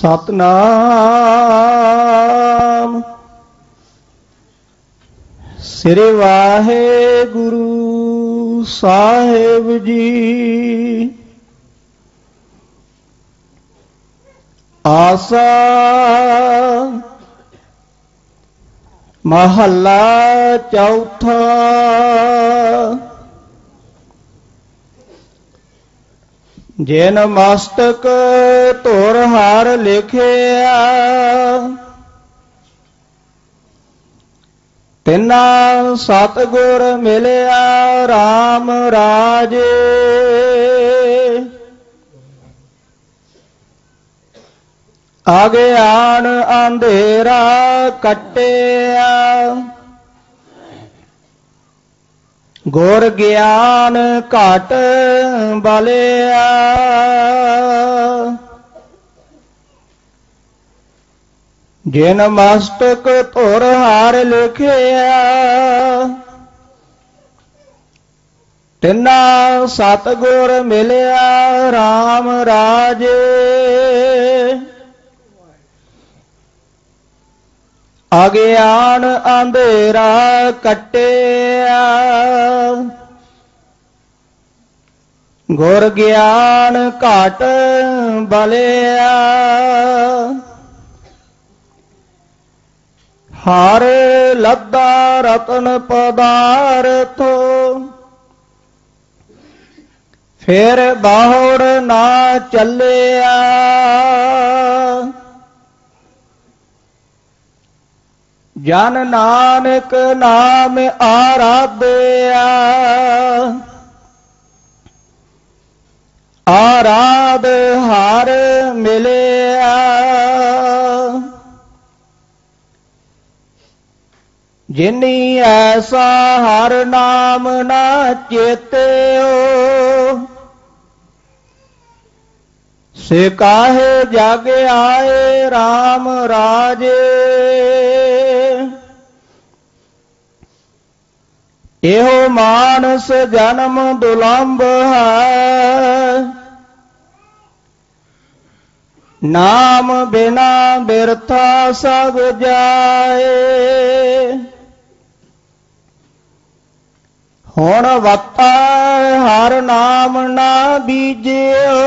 ਸਤਨਾਮ। ਸ੍ਰੀ ਵਾਹਿਗੁਰੂ ਸਾਹਿਬ ਜੀ। ਆਸਾ ਮਹੱਲਾ ਚੌਥਾ। ਜਿਨ ਮਸਤਕ ਧੁਰ ਹਰ ਲਿਖਿਆ। ਤਿਨਾ ਸਤਗੁਰ ਮਿਲਿਆ RAM ਰਾਜੇ। ਆਗਿਆਨ ਅੰਧੇਰਾ ਕਟਿਆ। ਗੁਰ ਗਿਆਨ ਘਟ ਬਲਿਆ। ਜਿਨ ਮਸਤਕ ਧੁਰ ਹਾਰ ਲਿਖਿਆ, ਤਿਨਾ ਸਤਗੁਰ ਮਿਲਿਆ RAM ਰਾਜੇ। ਅਗਿਆਨ ਅੰਧੇਰਾ ਕਟਿਆ, ਗੁਰ ਗਿਆਨ ਘਟ ਬਲਿਆ। ਹਰ ਲੱਦਾ ਰਤਨ ਪਦਾਰਥੋ। ਫਿਰ ਬਾਹਰ ਨਾ ਚੱਲਿਆ। ਜਨ ਨਾਨਕ ਨਾਮ ਆਰਾਧਿਆ। ਆਰਾਧ ਹਰ ਜਿਨੀ ਐਸਾ ਹਰ ਨਾਮ ਨਾ ਚੇਤਿਓ। ਸੇ ਕਾਹੇ ਜਗ ਆਏ RAM ਰਾਜੇ। ਇਹੋ ਮਾਨਸ ਜਨਮ ਦੁਲੰਭ ਹੈ। ਨਾਮ ਬਿਨਾ ਬਿਰਥਾ ਸਭ ਜਾਏ। ਹੁਣ ਵਤਾ ਹਰ ਨਾਮ ਨਾ ਬੀਜਿਓ।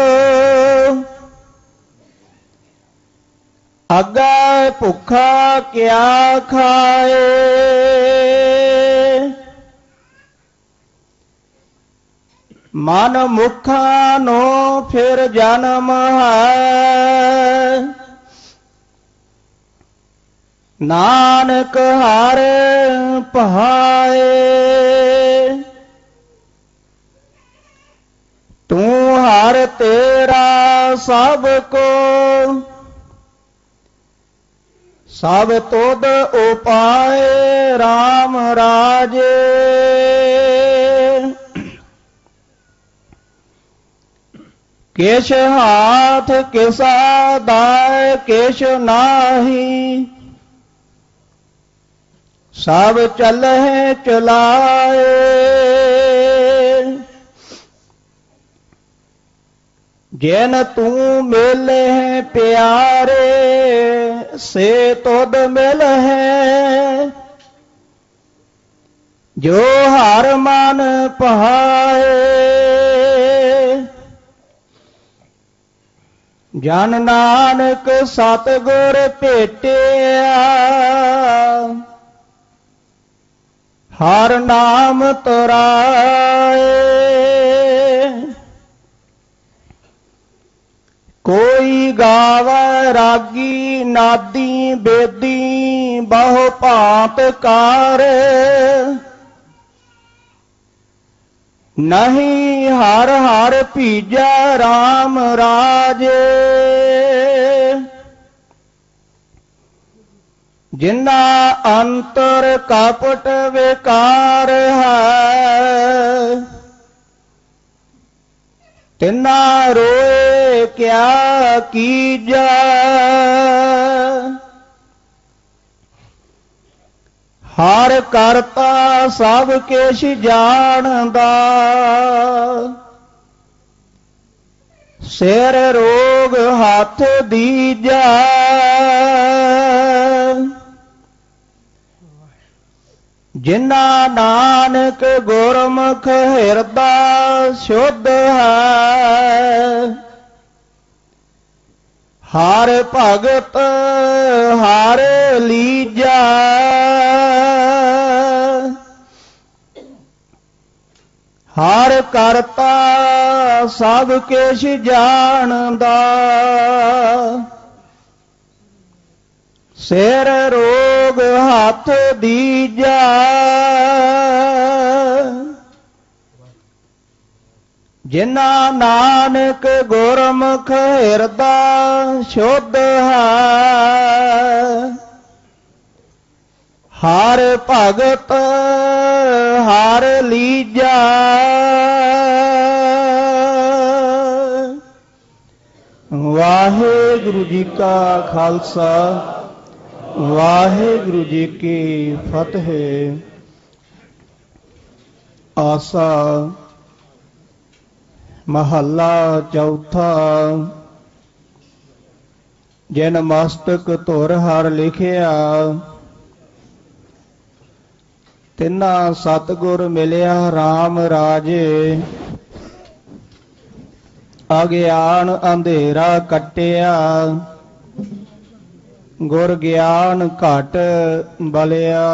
ਅੱਗੇ ਭੁੱਖਾ ਕਿਆ ਖਾਏ। ਮਨ ਮੁਖਾਂ ਨੂੰ ਫਿਰ ਜਨਮ ਹੈ। ਨਾਨਕ ਹਰ ਪਹਾਏ। ਤੂੰ ਹਰ ਤੇਰਾ ਸਭ ਕੋ ਸਭ ਤੁਧ ਉਪਾਏ RAM ਰਾਜੇ ਕਿਛ ਹਾਥ ਕਿਸਾ ਦਾਇ ਕਿਛ ਨਾਹੀ ਸਭ ਚੱਲਹਿ ਚਲਾਏ ਜਿਨ ਤੂੰ ਮਿਲੇ ਪਿਆਰੇ, ਸੇ ਤੁਧ ਮਿਲ ਹੈ। ਜੋ ਹਰ ਮਨ ਪਹਾਏ, ਜਨ ਨਾਨਕ ਸਤਗੁਰ ਭੇਟਿਆ। ਹਰ ਨਾਮ ਤਰਾਏ। ਕੋਈ ਗਾਵੇ, ਰਾਗੀ, ਨਾਦੀ, ਬੇਦੀ, ਬਹੁ ਭਾਂਤ ਕਾਰ। ਨਹੀਂ ਹਰ ਹਰ ਭੀਜੈ RAM ਰਾਜੇ। ਜਿੰਨਾ ਅੰਤਰ ਕਪਟ ਵਿਕਾਰ ਹੈ, ਤਿਨਾ ਰੋਏ ਕਿਆ ਕੀਜੈ ਹਰ ਕਰਤਾ ਸਭ ਕਿਛ ਜਾਣਦਾ। ਸਿਰ ਰੋਗ ਹੱਥ ਦੀਜਾ। ਜਿਨਾ ਨਾਨਕ ਗੁਰਮੁਖ ਹਿਰਦਾ ਸ਼ੁੱਧ ਹੈ ਹਰ ਭਗਤ ਹਰ ਲੀਜਾ। ਹਰ ਕਰਤਾ ਸਭ ਕਿਛ ਜਾਣਦਾ। ਸਿਰ ਰੋਗ ਹੱਥ ਦੀਜਾ। ਜਿਨਾ ਨਾਨਕ ਗੁਰਮੁਖ ਹਿਰਦਾ ਸ਼ੁੱਧ ਹੈ, ਹਰ ਭਗਤ ਹਰ ਲੀਜਾ। ਵਾਹਿਗੁਰੂ ਜੀ ਕਾ ਖਾਲਸਾ, ਵਾਹਿਗੁਰੂ ਜੀ ਕੀ ਫਤਿਹ। ਆਸਾ ਮਹੱਲਾ ਚੌਥਾ। ਜਿਨ ਮਸਤਕ ਧੁਰ ਹਰ ਲਿਖਿਆ, ਤਿੰਨਾ ਸਤਗੁਰ ਮਿਲਿਆ RAM ਰਾਜੇ। ਅਗਿਆਨ ਅੰਧੇਰਾ ਕਟਿਆ, ਗੁਰ ਗਿਆਨ ਘਟ ਬਲਿਆ।